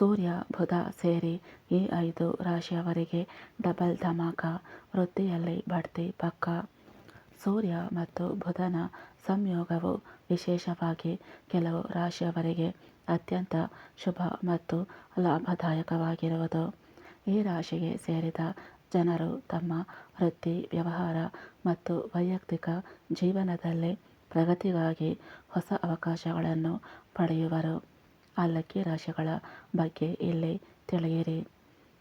ಸೂರ್ಯ ಬುಧ ಸೇರಿ ಈ ಐದು ರಾಶಿಯವರಿಗೆ ಡಬಲ್ ಧಮಾಕ, ವೃತ್ತಿಯಲ್ಲಿ ಬಡ್ತಿ ಪಕ್ಕ. ಸೂರ್ಯ ಮತ್ತು ಬುಧನ ಸಂಯೋಗವು ವಿಶೇಷವಾಗಿ ಕೆಲವು ರಾಶಿಯವರಿಗೆ ಅತ್ಯಂತ ಶುಭ ಮತ್ತು ಲಾಭದಾಯಕವಾಗಿರುವುದು. ಈ ರಾಶಿಗೆ ಸೇರಿದ ಜನರು ತಮ್ಮ ವೃತ್ತಿ, ವ್ಯವಹಾರ ಮತ್ತು ವೈಯಕ್ತಿಕ ಜೀವನದಲ್ಲಿ ಪ್ರಗತಿಗಾಗಿ ಹೊಸ ಅವಕಾಶಗಳನ್ನು ಪಡೆಯುವರು. ಆ ಲಕ್ಕಿ ರಾಶಿಗಳ ಬಗ್ಗೆ ಇಲ್ಲಿ ತಿಳಿಯಿರಿ.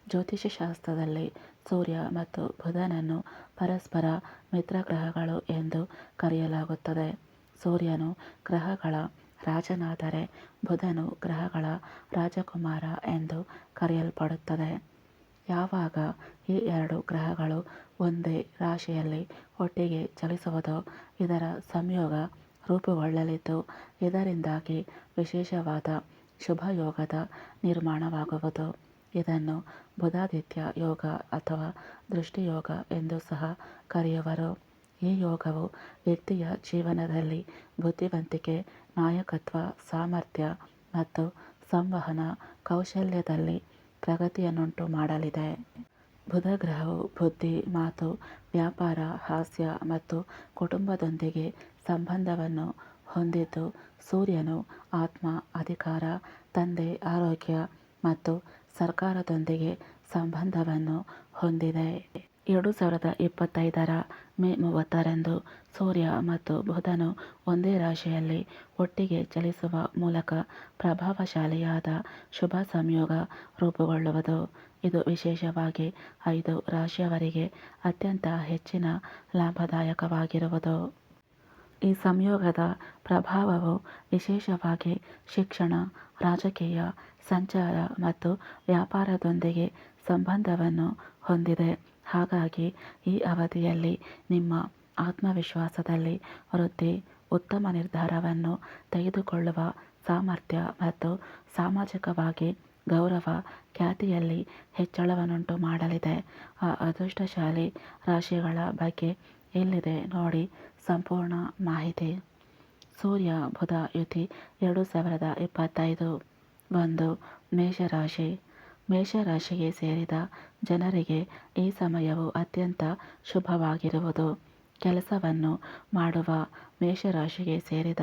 ಜ್ಯೋತಿಷ್ಯಶಾಸ್ತ್ರದಲ್ಲಿ ಸೂರ್ಯ ಮತ್ತು ಬುಧನನ್ನು ಪರಸ್ಪರ ಮಿತ್ರಗ್ರಹಗಳು ಎಂದು ಕರೆಯಲಾಗುತ್ತದೆ. ಸೂರ್ಯನು ಗ್ರಹಗಳ ರಾಜನಾದರೆ ಬುಧನು ಗ್ರಹಗಳ ರಾಜಕುಮಾರ ಎಂದು ಕರೆಯಲ್ಪಡುತ್ತದೆ. ಯಾವಾಗ ಈ ಎರಡು ಗ್ರಹಗಳು ಒಂದೇ ರಾಶಿಯಲ್ಲಿ ಒಟ್ಟಿಗೆ ಚಲಿಸುವುದೋ ಇದರ ಸಂಯೋಗ ರೂಪುಗೊಳ್ಳಲಿದ್ದು, ಇದರಿಂದಾಗಿ ವಿಶೇಷವಾದ ಶುಭಯೋಗದ ನಿರ್ಮಾಣವಾಗುವುದು. ಇದನ್ನು ಬುಧಾದಿತ್ಯ ಯೋಗ ಅಥವಾ ದೃಷ್ಟಿಯೋಗ ಎಂದು ಸಹ ಕರೆಯುವರು. ಈ ಯೋಗವು ವ್ಯಕ್ತಿಯ ಜೀವನದಲ್ಲಿ ಬುದ್ಧಿವಂತಿಕೆ, ನಾಯಕತ್ವ, ಸಾಮರ್ಥ್ಯ ಮತ್ತು ಸಂವಹನ ಕೌಶಲ್ಯದಲ್ಲಿ ಪ್ರಗತಿಯನ್ನುಂಟು ಮಾಡಲಿದೆ. ಬುಧ ಗ್ರಹವು ಬುದ್ಧಿ, ಮಾತು, ವ್ಯಾಪಾರ, ಹಾಸ್ಯ ಮತ್ತು ಕುಟುಂಬದೊಂದಿಗೆ ಸಂಬಂಧವನ್ನು ಹೊಂದಿದ್ದು. ಸೂರ್ಯನು ಆತ್ಮ, ಅಧಿಕಾರ, ತಂದೆ, ಆರೋಗ್ಯ ಮತ್ತು ಸರ್ಕಾರದೊಂದಿಗೆ ಸಂಬಂಧವನ್ನು ಹೊಂದಿದೆ. ಎರಡು ಸಾವಿರದ ಇಪ್ಪತ್ತೈದರ ಮೇ ಮೂವತ್ತರಂದು ಸೂರ್ಯ ಮತ್ತು ಬುಧನು ಒಂದೇ ರಾಶಿಯಲ್ಲಿ ಒಟ್ಟಿಗೆ ಚಲಿಸುವ ಮೂಲಕ ಪ್ರಭಾವಶಾಲಿಯಾದ ಶುಭ ಸಂಯೋಗ ರೂಪುಗೊಳ್ಳುವುದು. ಇದು ವಿಶೇಷವಾಗಿ ಐದು ರಾಶಿಯವರಿಗೆ ಅತ್ಯಂತ ಹೆಚ್ಚಿನ ಲಾಭದಾಯಕವಾಗಿರುವುದು. ಈ ಸಂಯೋಗದ ಪ್ರಭಾವವು ವಿಶೇಷವಾಗಿ ಶಿಕ್ಷಣ, ರಾಜಕೀಯ, ಸಂಚಾರ ಮತ್ತು ವ್ಯಾಪಾರದೊಂದಿಗೆ ಸಂಬಂಧವನ್ನು ಹೊಂದಿದೆ. ಹಾಗಾಗಿ ಈ ಅವಧಿಯಲ್ಲಿ ನಿಮ್ಮ ಆತ್ಮವಿಶ್ವಾಸದಲ್ಲಿ ವೃದ್ಧಿ ಉತ್ತಮ ನಿರ್ಧಾರವನ್ನು ತೆಗೆದುಕೊಳ್ಳುವ ಸಾಮರ್ಥ್ಯ ಮತ್ತು ಸಾಮಾಜಿಕವಾಗಿ ಗೌರವ ಖ್ಯಾತಿಯಲ್ಲಿ ಹೆಚ್ಚಳವನ್ನುಂಟು ಮಾಡಲಿದೆ ಆ ಅದೃಷ್ಟಶಾಲಿ ರಾಶಿಗಳ ಬಗ್ಗೆ ಇಲ್ಲಿದೆ ನೋಡಿ ಸಂಪೂರ್ಣ ಮಾಹಿತಿ. ಸೂರ್ಯ, ಬುಧ, ಯುತಿ ಎರಡು ಸಾವಿರದ ಇಪ್ಪತ್ತೈದು ಒಂದು ಮೇಷರಾಶಿ. ಮೇಷರಾಶಿಗೆ ಸೇರಿದ ಜನರಿಗೆ ಈ ಸಮಯವು ಅತ್ಯಂತ ಶುಭವಾಗಿರುವುದು. ಕೆಲಸವನ್ನು ಮಾಡುವ ಮೇಷರಾಶಿಗೆ ಸೇರಿದ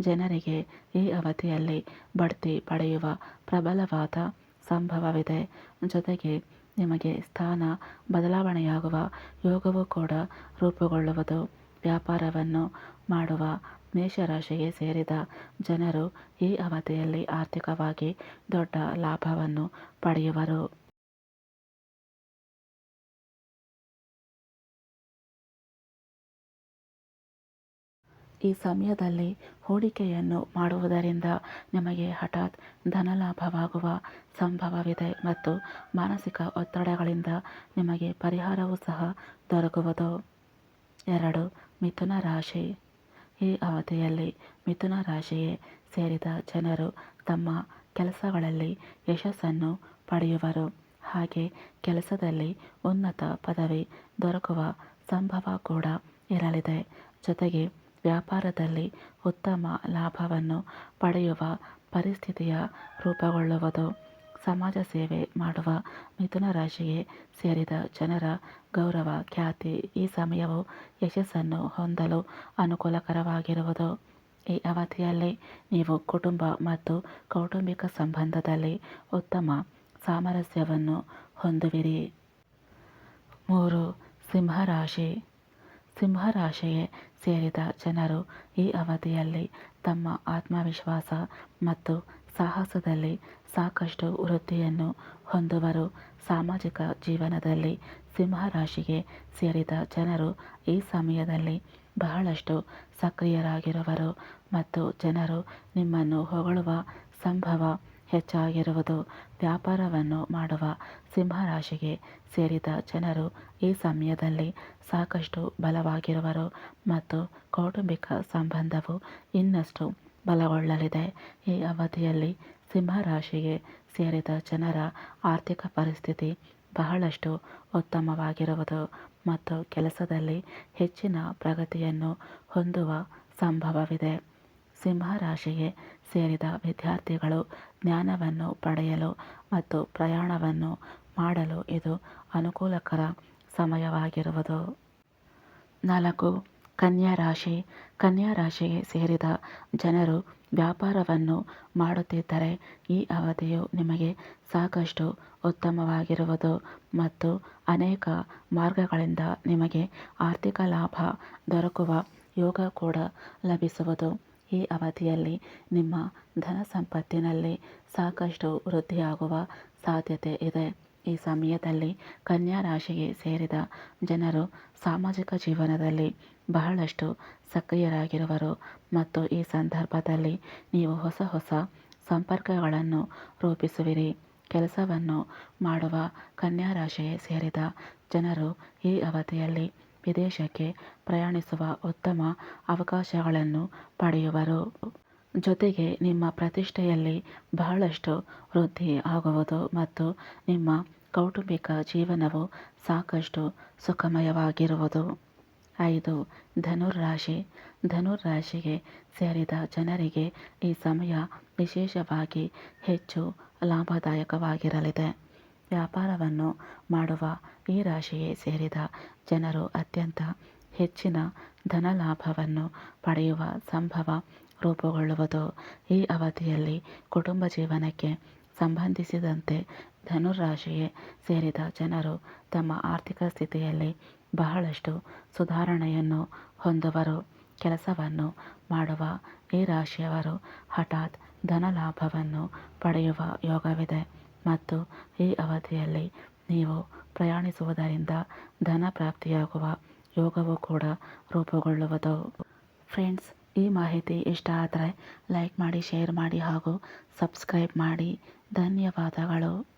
ಜನರಿಗೆ ಈ ಅವಧಿಯಲ್ಲಿ ಬಡ್ತಿ ಪಡೆಯುವ ಪ್ರಬಲವಾದ ಸಂಭವವಿದೆ. ಜೊತೆಗೆ ನಿಮಗೆ ಸ್ಥಾನ, ಬದಲಾವಣೆಯಾಗುವ ಯೋಗವೂ ಕೂಡ ರೂಪುಗೊಳ್ಳುವುದು. ವ್ಯಾಪಾರವನ್ನು ಮಾಡುವ ಮೇಷರಾಶಿಗೆ ಸೇರಿದ ಜನರು ಈ ಅವಧಿಯಲ್ಲಿ ಆರ್ಥಿಕವಾಗಿ ದೊಡ್ಡ ಲಾಭವನ್ನು ಪಡೆಯುವರು. ಈ ಸಮಯದಲ್ಲಿ ಹೂಡಿಕೆಯನ್ನು ಮಾಡುವುದರಿಂದ ನಿಮಗೆ ಹಠಾತ್ ಧನಲಾಭವಾಗುವ ಸಂಭವವಿದೆ ಮತ್ತು ಮಾನಸಿಕ ಒತ್ತಡಗಳಿಂದ ನಿಮಗೆ ಪರಿಹಾರವೂ ಸಹ ದೊರಕುವುದು. ಎರಡು, ಮಿಥುನ ರಾಶಿ. ಈ ಅವಧಿಯಲ್ಲಿ ಮಿಥುನ ರಾಶಿಯೇ ಸೇರಿದ ಜನರು ತಮ್ಮ ಕೆಲಸಗಳಲ್ಲಿ ಯಶಸ್ಸನ್ನು ಪಡೆಯುವರು. ಹಾಗೆ ಕೆಲಸದಲ್ಲಿ ಉನ್ನತ ಪದವಿ ದೊರಕುವ ಸಂಭವ ಕೂಡ ಇರಲಿದೆ. ಜೊತೆಗೆ ವ್ಯಾಪಾರದಲ್ಲಿ ಉತ್ತಮ ಲಾಭವನ್ನು ಪಡೆಯುವ ಪರಿಸ್ಥಿತಿಯ ರೂಪುಗೊಳ್ಳುವುದು. ಸಮಾಜ ಸೇವೆ ಮಾಡುವ ಮಿಥುನ ರಾಶಿಗೆ ಸೇರಿದ ಜನರ ಗೌರವ, ಖ್ಯಾತಿ ಈ ಸಮಯವು ಯಶಸ್ಸನ್ನು ಹೊಂದಲು ಅನುಕೂಲಕರವಾಗಿರುವುದು. ಈ ಅವಧಿಯಲ್ಲಿ ನೀವು ಕುಟುಂಬ ಮತ್ತು ಕೌಟುಂಬಿಕ ಸಂಬಂಧದಲ್ಲಿ ಉತ್ತಮ ಸಾಮರಸ್ಯವನ್ನು ಹೊಂದುವಿರಿ. ಮೂರು ಸಿಂಹರಾಶಿ ಸಿಂಹರಾಶಿಗೆ ಸೇರಿದ ಜನರು ಈ ಅವಧಿಯಲ್ಲಿ ತಮ್ಮ ಆತ್ಮವಿಶ್ವಾಸ ಮತ್ತು ಸಾಹಸದಲ್ಲಿ ಸಾಕಷ್ಟು ವೃದ್ಧಿಯನ್ನು ಹೊಂದುವರು. ಸಾಮಾಜಿಕ ಜೀವನದಲ್ಲಿ ಸಿಂಹರಾಶಿಗೆ ಸೇರಿದ ಜನರು ಈ ಸಮಯದಲ್ಲಿ ಬಹಳಷ್ಟು ಸಕ್ರಿಯರಾಗಿರುವರು ಮತ್ತು ಜನರು ನಿಮ್ಮನ್ನು ಹೊಗಳುವ ಸಂಭವ ಹೆಚ್ಚಾಗಿರುವುದು. ವ್ಯಾಪಾರವನ್ನು ಮಾಡುವ ಸಿಂಹರಾಶಿಗೆ ಸೇರಿದ ಜನರು ಈ ಸಮಯದಲ್ಲಿ ಸಾಕಷ್ಟು ಬಲವಾಗಿರುವರು ಮತ್ತು ಕೌಟುಂಬಿಕ ಸಂಬಂಧವು ಇನ್ನಷ್ಟು ಬಲಗೊಳ್ಳಲಿದೆ. ಈ ಅವಧಿಯಲ್ಲಿ ಸಿಂಹರಾಶಿಗೆ ಸೇರಿದ ಜನರ ಆರ್ಥಿಕ ಪರಿಸ್ಥಿತಿ ಬಹಳಷ್ಟು ಉತ್ತಮವಾಗಿರುವುದು ಮತ್ತು ಕೆಲಸದಲ್ಲಿ ಹೆಚ್ಚಿನ ಪ್ರಗತಿಯನ್ನು ಹೊಂದುವ ಸಂಭವವಿದೆ. ಸಿಂಹರಾಶಿಗೆ ಸೇರಿದ ವಿದ್ಯಾರ್ಥಿಗಳು ಜ್ಞಾನವನ್ನು ಪಡೆಯಲು ಮತ್ತು ಪ್ರಯಾಣವನ್ನು ಮಾಡಲು ಇದು ಅನುಕೂಲಕರ ಸಮಯವಾಗಿರುವುದು. ನಾಲ್ಕು, ಕನ್ಯಾ ರಾಶಿ. ಕನ್ಯಾ ರಾಶಿಗೆ ಸೇರಿದ ಜನರು ವ್ಯಾಪಾರವನ್ನು ಮಾಡುತ್ತಿದ್ದರೆ ಈ ಅವಧಿಯು ನಿಮಗೆ ಸಾಕಷ್ಟು ಉತ್ತಮವಾಗಿರುವುದು ಮತ್ತು ಅನೇಕ ಮಾರ್ಗಗಳಿಂದ ನಿಮಗೆ ಆರ್ಥಿಕ ಲಾಭ ದೊರಕುವ ಯೋಗ ಕೂಡ ಲಭಿಸುವುದು. ಈ ಅವಧಿಯಲ್ಲಿ ನಿಮ್ಮ ಧನ ಸಂಪತ್ತಿನಲ್ಲಿ ಸಾಕಷ್ಟು ವೃದ್ಧಿಯಾಗುವ ಸಾಧ್ಯತೆ ಇದೆ. ಈ ಸಮಯದಲ್ಲಿ ಕನ್ಯಾ ರಾಶಿಗೆ ಸೇರಿದ ಜನರು ಸಾಮಾಜಿಕ ಜೀವನದಲ್ಲಿ ಬಹಳಷ್ಟು ಸಕ್ರಿಯರಾಗಿರುವರು ಮತ್ತು ಈ ಸಂದರ್ಭದಲ್ಲಿ ನೀವು ಹೊಸ ಹೊಸ ಸಂಪರ್ಕಗಳನ್ನು ರೂಪಿಸುವಿರಿ. ಕೆಲಸವನ್ನು ಮಾಡುವ ಕನ್ಯಾ ರಾಶಿಗೆ ಸೇರಿದ ಜನರು ಈ ಅವಧಿಯಲ್ಲಿ ವಿದೇಶಕ್ಕೆ ಪ್ರಯಾಣಿಸುವ ಉತ್ತಮ ಅವಕಾಶಗಳನ್ನು ಪಡೆಯುವರು. ಜೊತೆಗೆ ನಿಮ್ಮ ಪ್ರತಿಷ್ಠೆಯಲ್ಲಿ ಬಹಳಷ್ಟು ವೃದ್ಧಿ ಆಗುವುದು ಮತ್ತು ನಿಮ್ಮ ಕೌಟುಂಬಿಕ ಜೀವನವು ಸಾಕಷ್ಟು ಸುಖಮಯವಾಗಿರುವುದು. ಐದು, ಧನುರ್ರಾಶಿ. ಧನುರ್ರಾಶಿಗೆ ಸೇರಿದ ಜನರಿಗೆ ಈ ಸಮಯ ವಿಶೇಷವಾಗಿ ಹೆಚ್ಚು ಲಾಭದಾಯಕವಾಗಿರಲಿದೆ. ವ್ಯಾಪಾರವನ್ನು ಮಾಡುವ ಈ ರಾಶಿಗೆ ಸೇರಿದ ಜನರು ಅತ್ಯಂತ ಹೆಚ್ಚಿನ ಧನಲಾಭವನ್ನು ಪಡೆಯುವ ಸಂಭವ ರೂಪುಗೊಳ್ಳುವುದು ಈ ಅವಧಿಯಲ್ಲಿ ಕುಟುಂಬ ಜೀವನಕ್ಕೆ ಸಂಬಂಧಿಸಿದಂತೆ ಧನುರಾಶಿಗೆ ಸೇರಿದ ಜನರು ತಮ್ಮ ಆರ್ಥಿಕ ಸ್ಥಿತಿಯಲ್ಲಿ ಬಹಳಷ್ಟು ಸುಧಾರಣೆಯನ್ನು ಹೊಂದುವರು. ಕೆಲಸವನ್ನು ಮಾಡುವ ಈ ರಾಶಿಯವರು ಹಠಾತ್ ಧನಲಾಭವನ್ನು ಪಡೆಯುವ ಯೋಗವಿದೆ. ಮತ್ತು ಈ ಅವಧಿಯಲ್ಲಿ ನೀವು ಪ್ರಯಾಣಿಸುವುದರಿಂದ ಧನ ಪ್ರಾಪ್ತಿಯಾಗುವ ಯೋಗವು ಕೂಡ ರೂಪುಗೊಳ್ಳುವುದು. ಫ್ರೆಂಡ್ಸ್, ಈ ಮಾಹಿತಿ ಇಷ್ಟ ಆದರೆ ಲೈಕ್ ಮಾಡಿ, ಶೇರ್ ಮಾಡಿ ಹಾಗೂ ಸಬ್ಸ್ಕ್ರೈಬ್ ಮಾಡಿ. ಧನ್ಯವಾದಗಳು.